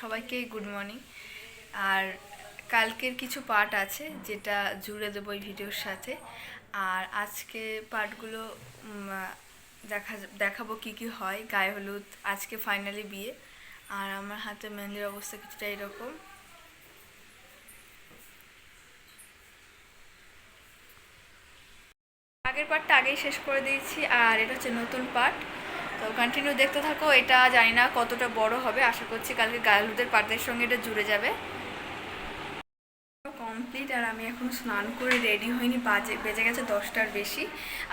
সবাইকে good morning আর কালকের কিছু পার্ট আছে যেটা জুড়ে দেবো এই ভিডিওর সাথে। আর আজকে পার্টগুলো দেখা, দেখাবো কি কি হয়। গায়ে হলুদ, আজকে ফাইনালি বিয়ে। আর আমার হাতে মেহেন্দির অবস্থা কিছুটা এরকম। আগের পার্টটা আগেই শেষ করে দিয়েছি। আর এটা হচ্ছে নতুন পার্ট তো কন্টিনিউ দেখতে থাকো এটা জানি না কতটা বড় হবে আশা করছি কালকে গায়েলুদের পার্টের সঙ্গে এটা জুড়ে যাবে। কমপ্লিট আর আমি এখন স্নান করে রেডি হইনি বাজে বেজে গেছে দশটার বেশি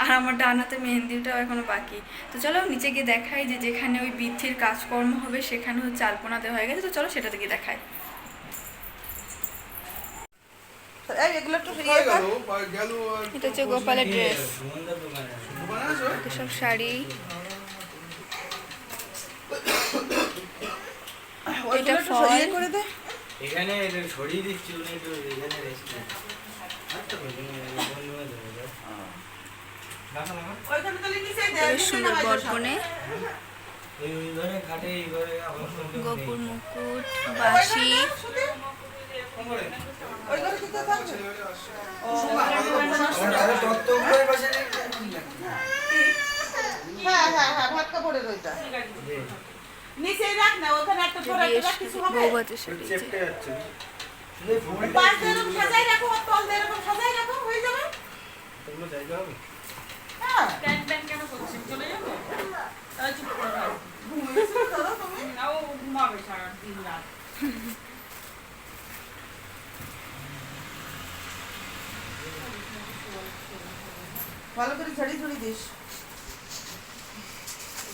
আর আমার ডান হাতে মেহেন্দিটাও এখনও বাকি। তো চলো নিচে গিয়ে দেখাই যে যেখানে ওই বৃদ্ধির কাজকর্ম হবে সেখানে হচ্ছে আলপনা দেওয়া হয়ে গেছে তো চলো সেটাতে গিয়ে দেখাই। এই এগুলো একটু এটা হচ্ছে গোপালের ড্রেস? সব শাড়ি। একটু ফল। করে দে। এখানে এটা ছড়িয়ে দিচ্ছি উনি একটু এখানে রেস্ট আচ্ছা বন্ধু বন্ধু দেখো না ওইখানে তাহলে নিচে দে বেশ নিচে সুন্দর ঘরে অবস্থা গোপুর মুকুট বাসি হ্যাঁ হ্যাঁ হ্যাঁ ভাত কাপড়ের ওইটা। নিচেই রাখ না ওখানে একটা পরে রাখ, কিছু হবে? শাড়ি। চেপটে যাচ্ছে। এরকম সাজাই রাখো আর তল এরকম সাজাই রাখো হয়ে যাবে? তোমরা জায়গা হবে? হ্যাঁ। প্যান প্যান কেন করছেন চলে যাব? তাহলে চুপ করে থাকো। ঘুমিয়েছো দাদা তুমি। নাও ঘুমাবে সারা দিন রাত। ভালো করে ঝাড়ি ঝুড়ি দিস কখন থেকে পরিষ্কার করে দে। জায়গায় রাখতে হবে হ্যাঁ আমি বলছিলাম যে ডেড মিলটা এখন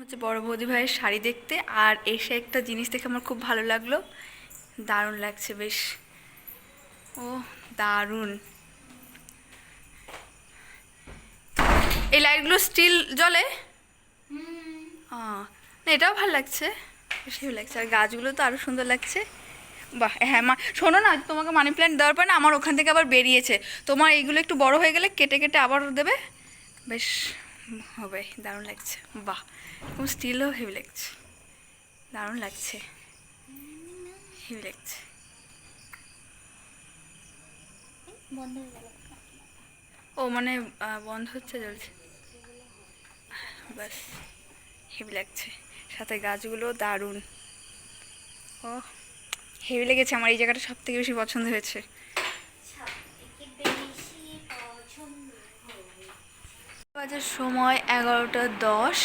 হচ্ছে বড় বৌদি ভাইয়ের শাড়ি দেখতে আর এসে একটা জিনিস দেখে আমার খুব ভালো লাগল। দারুণ লাগছে বেশ। ও দারুণ। এই লাইটগুলো স্টিল জ্বলে? আহ, না এটাও ভালো লাগছে। বেশ ভালো লাগছে। আর গাছগুলো তো আরও সুন্দর লাগছে। বাহ হ্যাঁ মা শোনো না তোমাকে মানি প্ল্যান্ট দেওয়ার পর না আমার ওখান থেকে আবার বেরিয়েছে। তোমার এইগুলো একটু বড় হয়ে গেলে কেটে কেটে আবার দেবে? বেশ হবে দারুণ লাগছে। বাহ এরকম স্টিলও হেভি লাগছে। দারুণ লাগছে। হেভি লাগছে। ও মানে বন্ধ হচ্ছে জ্বলছে। বাস হেভি লাগছে। সাথে গাছগুলো দারুণ। ও হেভি লেগেছে, আমার এই জায়গাটা সব থেকে বেশি পছন্দ হয়েছে। বাজার সময় এগারোটা দশ,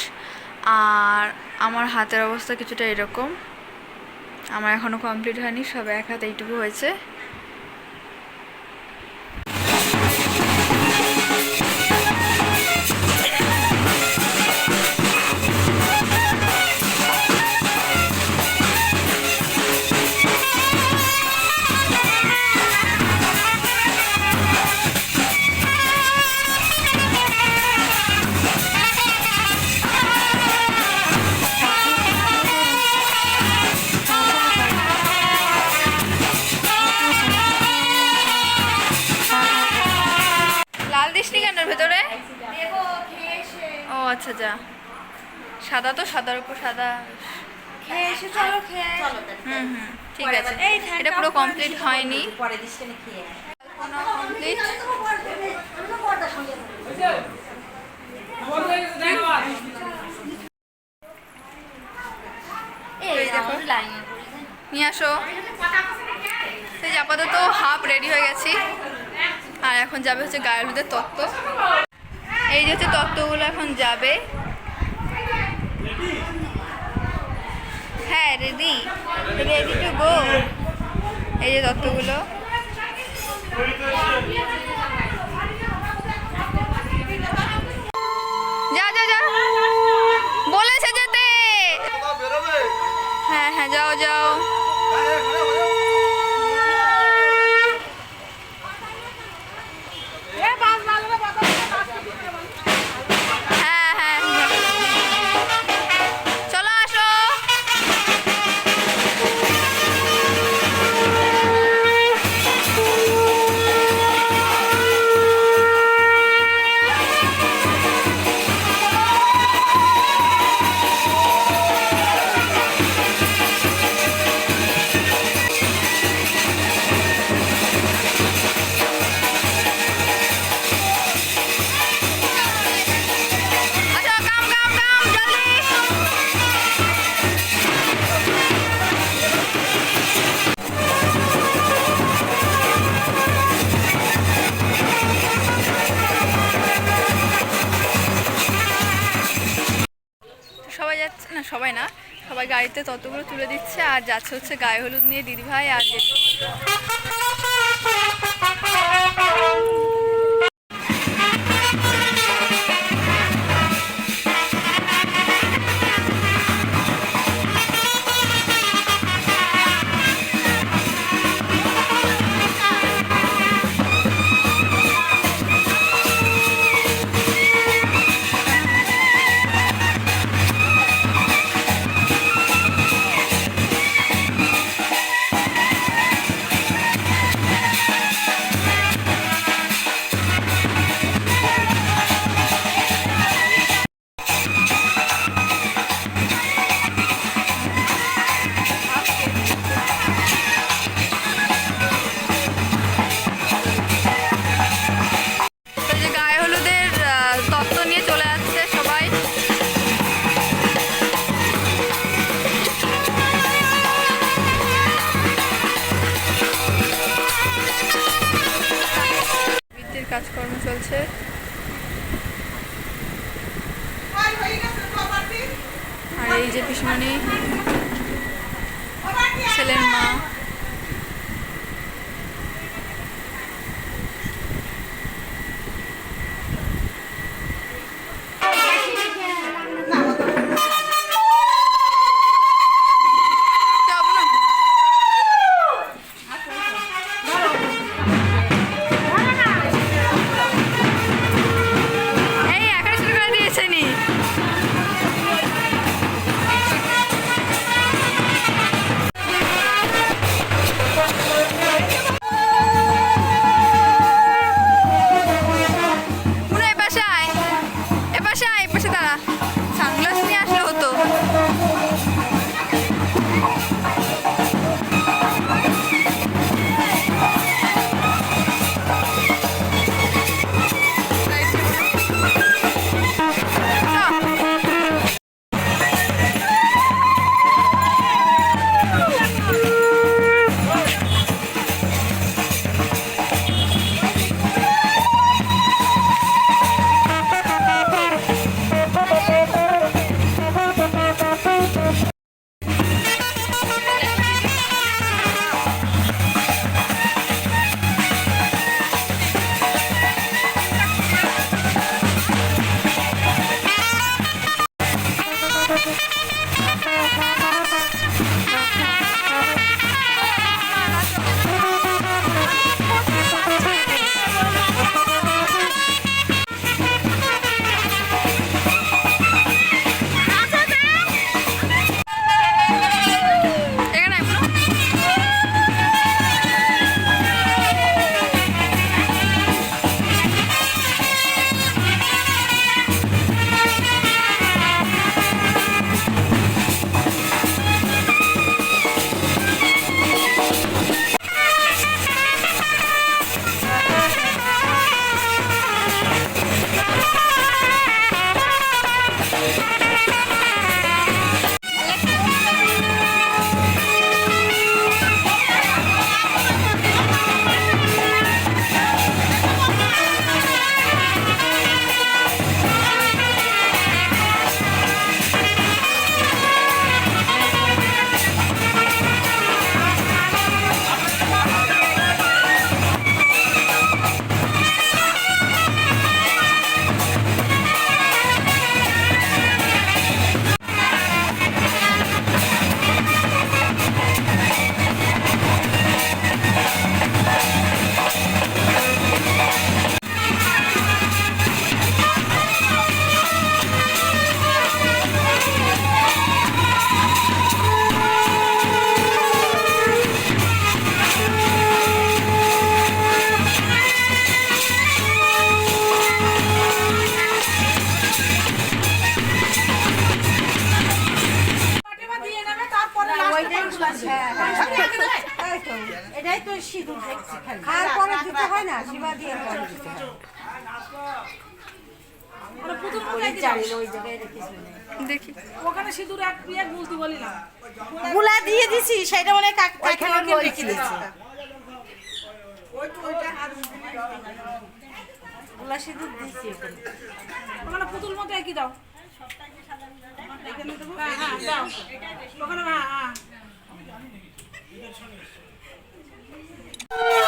আর আমার হাতের অবস্থা কিছুটা এরকম। আমার এখনও কমপ্লিট হয়নি, সব এক হাতে এইটুকু হয়েছে। সাদার উপর সাদা খেয়ে এসে চলো খেয়ে হুম হুম ঠিক আছে। এটা পুরো কমপ্লিট হয়নি। পরে খেয়ে কমপ্লিট নিয়ে আসো। সেই যে আপাতত হাফ রেডি হয়ে গেছি। আর এখন যাবে হচ্ছে গায়ের হলুদের তত্ত্ব। এই যে হচ্ছে তত্ত্বগুলো এখন যাবে। হ্যাঁ রেডি রেডি টু গো এই যে তত্ত্বগুলো। যা যা যা। বলেছে যেতে। হ্যাঁ হ্যাঁ যাও যাও। ততগুলো তুলে দিচ্ছে। আর যাচ্ছে হচ্ছে গায়ে হলুদ নিয়ে দিদিভাই আর এটাই তো সিঁদুর দেখছি খালি। খাওয়ার পরে দিতে হয় না শিবা দিয়ে পরে দিতে হয় পুতুল ওই চালিয়ে ওই জায়গায় রেখেছিল দেখি। ওখানে সিঁদুর এক পিয়া গুলতি বলিলামগুলা দিয়ে দিছি সেটা মনে গুলা সিঁদুর দিছি ওখানে ওখানে পুতুল মতো একই দাও। হ্যাঁ হ্যাঁ দাও। ওখানে হ্যাঁ হ্যাঁ। সব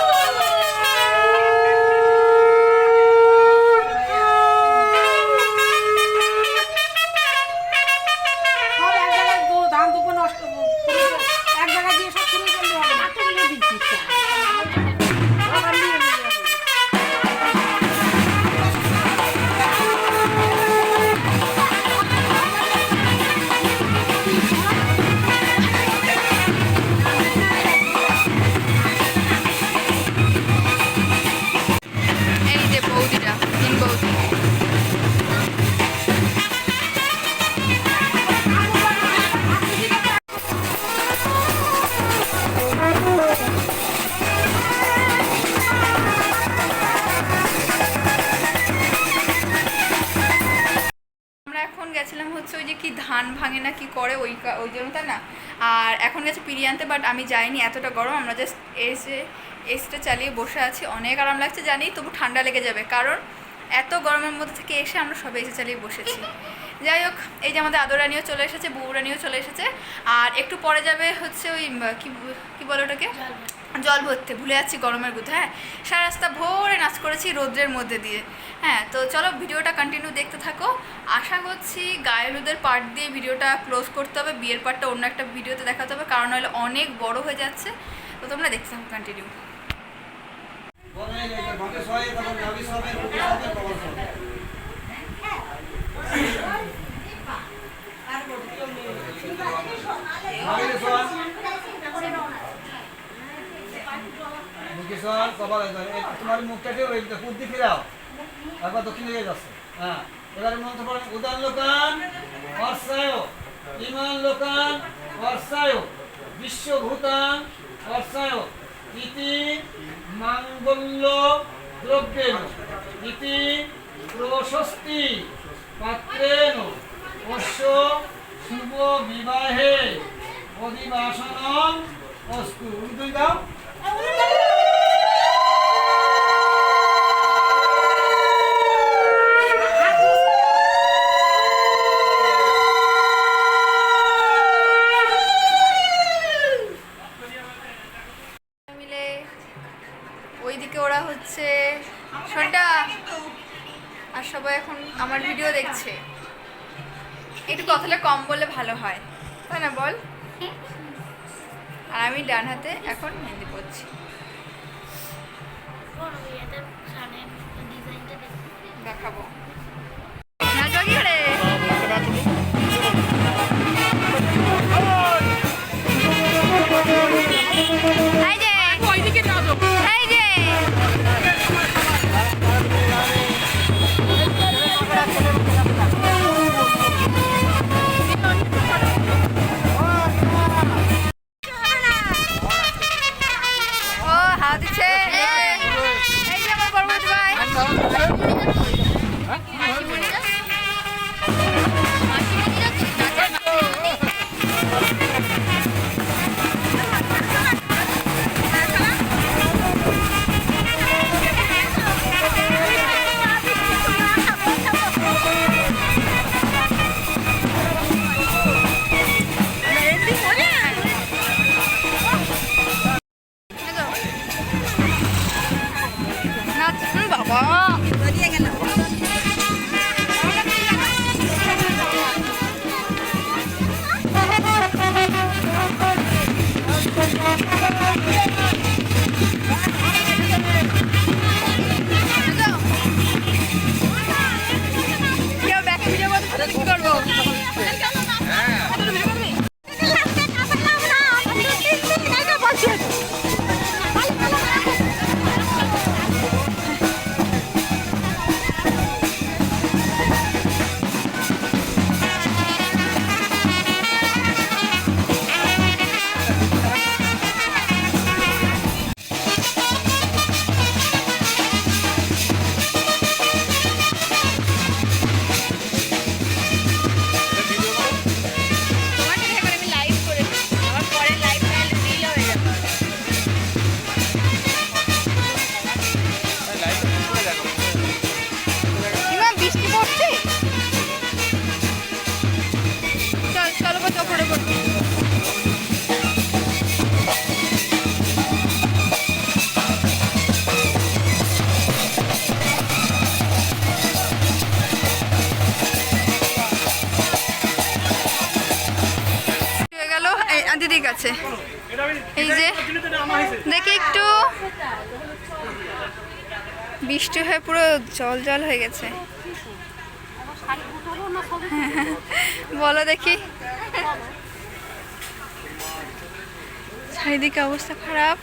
আমি যাইনি এতটা গরম আমরা জাস্ট এসে এসিটা চালিয়ে বসে আছি অনেক আরাম লাগছে জানি তবু ঠান্ডা লেগে যাবে কারণ এত গরমের মধ্যে থেকে এসে আমরা সবাই এসে চালিয়ে বসেছি। যাই হোক এই যে আমাদের আদরানিও চলে এসেছে বউরানিও চলে এসেছে আর একটু পরে যাবে হচ্ছে ওই কী কী কি বলে ওটাকে? জল ভরতে, ভুলে যাচ্ছি গরমের গুতে হ্যাঁ? সারা রাস্তা ভোরে নাচ করেছি রোদ্রের মধ্যে দিয়ে হ্যাঁ? তো চলো ভিডিওটা কন্টিনিউ দেখতে থাকো। আশা করছি গায়ে হলুদের পার্ট দিয়ে ভিডিওটা ক্লোজ করতে হবে, বিয়ের পার্টটা অন্য একটা ভিডিওতে দেখাতে হবে, কারণ হলে অনেক বড় হয়ে যাচ্ছে। তো তোমরা দেখতে থাকো কন্টিনিউ এই যে ভাগে সবাই তখন নাবি সবাই রুটি সবাই কবর সবাই নাবিলে সবাই মুখে সবাই কবর একবার এই তোমার মুখটাকে কুদ্দি ফিরাও। একবার দক্ষিণ দিকে যাচ্ছে। হ্যাঁ এবারে মন্ত্র পড়েন উদান লোকান অর্ষায় ইমান লোকান অর্ষায় বিশ্বভূতান অর্ষায় ইতি মাঙ্গল্য দ্রব্যেন। ইতি প্রশস্তি পাত্রেণ অশ্ব শুভ বিবাহে। অধিবাসনম অস্তু। উর্দু দাও। বৃষ্টি হয়ে পুরো জল জল হয়ে গেছে। বলো দেখি। চারিদিকে অবস্থা খারাপ।